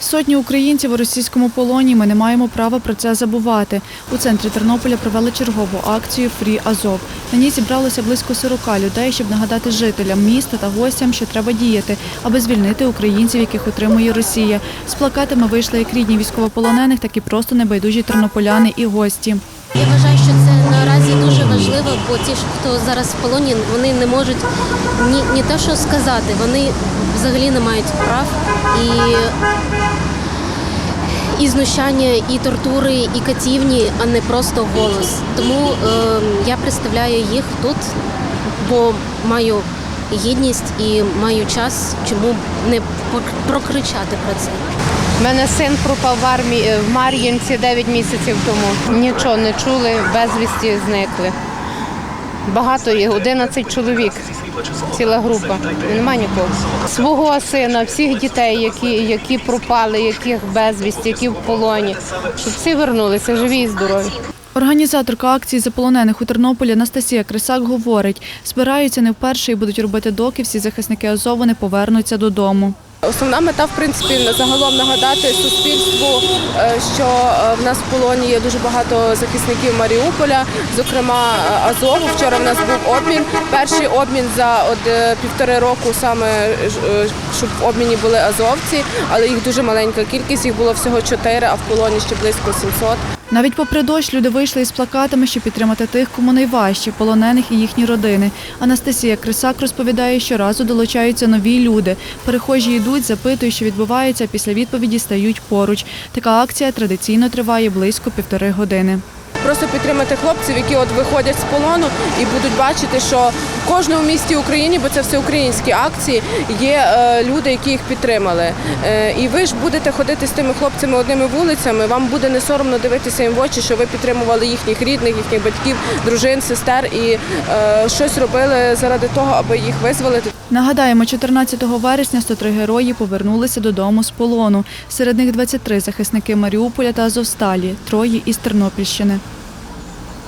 Сотні українців у російському полоні. Ми не маємо права про це забувати. У центрі Тернополя провели чергову акцію Фрі Азов. На ній зібралося близько 40 людей, щоб нагадати жителям міста та гостям, що треба діяти, аби звільнити українців, яких утримує Росія. З плакатами вийшли як рідні військовополонених, так і просто небайдужі тернополяни і гості. Я вважаю, що це бо ті, хто зараз в полоні, вони не можуть ні, ні те, що сказати, вони взагалі не мають прав і, і знущання, і тортури, і катівні, а не просто голос. Тому е, я представляю їх тут, бо маю гідність і маю час, чому не прокричати про це. У мене син пропав в армії в Мар'їнці 9 місяців тому. Нічого не чули, безвісті зникли. Багато їх, 11 чоловік, ціла група. Нема нікого. Свого сина, всіх дітей, які, які пропали, яких безвісті, які в полоні, щоб всі вернулися живі і здорові. Організаторка акції заполонених у Тернополі Анастасія Крисак говорить, збираються не вперше і будуть робити доки всі захисники Азову не повернуться додому. Основна мета, в принципі, загалом нагадати суспільству, е, що е, в нас в полоні є дуже багато захисників Маріуполя, зокрема е, Азову. Вчора в нас був обмін. Перший обмін за от, півтори року, саме щоб в обміні були азовці, але їх дуже маленька кількість. Їх було всього чотири, а в полоні ще близько 700. Навіть попри дощ, люди вийшли із плакатами, щоб підтримати тих, кому найважче полонених і їхні родини. Анастасія Крисак розповідає, що разу долучаються нові люди. Перехожі йдуть, запитують, що відбувається. Після відповіді стають поруч. Така акція традиційно триває близько півтори години. Просто підтримати хлопців, які от виходять з полону і будуть бачити, що в кожному місті України, бо це все українські акції, є е, люди, які їх підтримали. Е, і ви ж будете ходити з тими хлопцями одними вулицями. Вам буде не соромно дивитися їм в очі, що ви підтримували їхніх рідних, їхніх батьків, дружин, сестер і е, щось робили заради того, аби їх визволити. Нагадаємо, 14 вересня 103 герої повернулися додому з полону. Серед них 23 захисники Маріуполя та Азовсталі, троє із Тернопільщини.